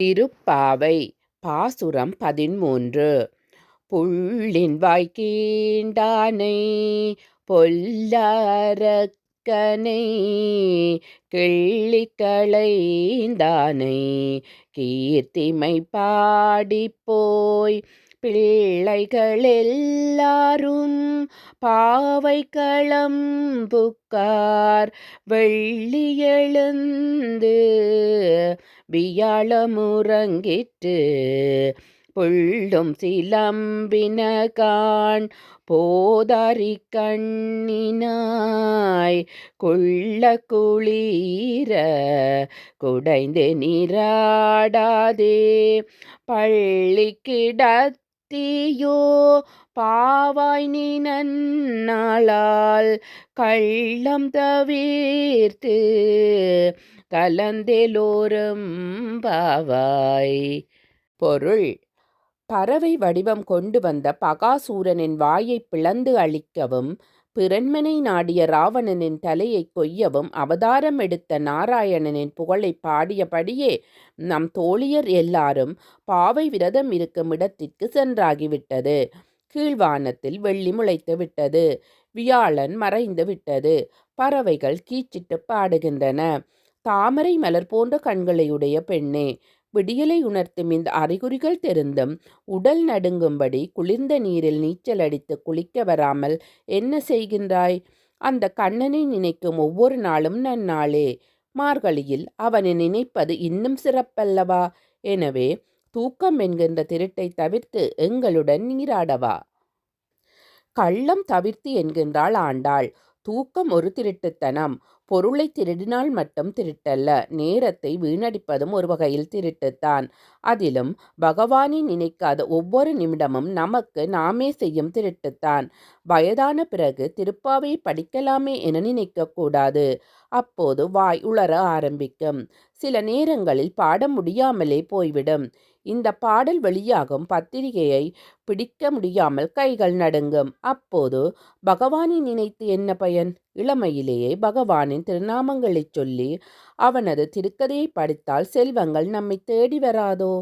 திருப்பாவை பாசுரம் பதிமூன்று புள்ளின் வாய்க்கீண்டானை பொல்லாரக்கனை கிள்ளிக்களைந்தானை கீர்த்திமை பாடிப்போய் பிள்ளைகளெல்லாரும் பாவைக்களம் புக்கார். வெள்ளியெழுந்து வியாழமுறங்கிட்டு புள்ளும் சிலம்பினகான் போதாரி கண்ணினாய். கொள்ள குளிர குடைந்து நீராடாதே. பள்ளி தீயோ பாவாய் நீ நன்னாளால் கள்ளம் தவிர்த்து கலந்தேலோரும் பாவாய். பொருள். பறவை வடிவம் கொண்டு வந்த பகாசூரனின் வாயை பிளந்து அழிக்கவும் பிறன்மனை நாடிய ராவணனின் தலையை கொய்யவும் அவதாரம் எடுத்த நாராயணனின் புகழை பாடியபடியே நம் தோழியர் எல்லாரும் பாவை விரதம் இருக்கும் இடத்திற்கு சென்றாகிவிட்டது. கீழ்வானத்தில் வெள்ளி முளைத்து விட்டது. வியாழன் மறைந்து விட்டது. பறவைகள் கீச்சிட்டு பாடுகின்றன. தாமரை மலர் போன்ற கண்களையுடைய பெண்ணே விடியலை உணர்த்தும் இந்த அறிகுறிகள் தெரிந்தும் உடல் நடுங்கும்படி குளிர்ந்த நீரில் நீச்சல் அடித்து குளிக்க வராமல் என்ன செய்கின்றாய்? அந்த கண்ணனை நினைக்கும் ஒவ்வொரு நாளும் நன்னாளே மார்கழியில் அவனை நினைப்பது இன்னும் சிறப்பல்லவா? எனவே தூக்கம் என்கின்ற திருட்டை தவிர்த்து எங்களுடன் நீராடவா? கள்ளம் தவிர்த்து என்கின்றாள் ஆண்டாள். தூக்கம் ஒரு திருட்டுத்தனம். பொருளை திருடினால் மட்டும் திருட்டல்ல நேரத்தை வீணடிப்பதும் ஒரு வகையில் திருட்டுத்தான். அதிலும் பகவானை நினைக்காத ஒவ்வொரு நிமிடமும் நமக்கு நாமே செய்யும் திருட்டுத்தான். வயதான பிறகு திருப்பாவை படிக்கலாமே என நினைக்கக்கூடாது. அப்போது வாய் உளர ஆரம்பிக்கும். சில நேரங்களில் பாட முடியாமலே போய்விடும். இந்த பாடல் வெளியாகும் பத்திரிகையை பிடிக்க முடியாமல் கைகள் நடுங்கும். அப்போது பகவானை நினைத்து என்ன பயன்? இளமையிலேயே பகவானின் திருநாமங்களைச் சொல்லி அவனது திருக்கதையை படித்தால் செல்வங்கள் நம்மை தேடி வராதோ?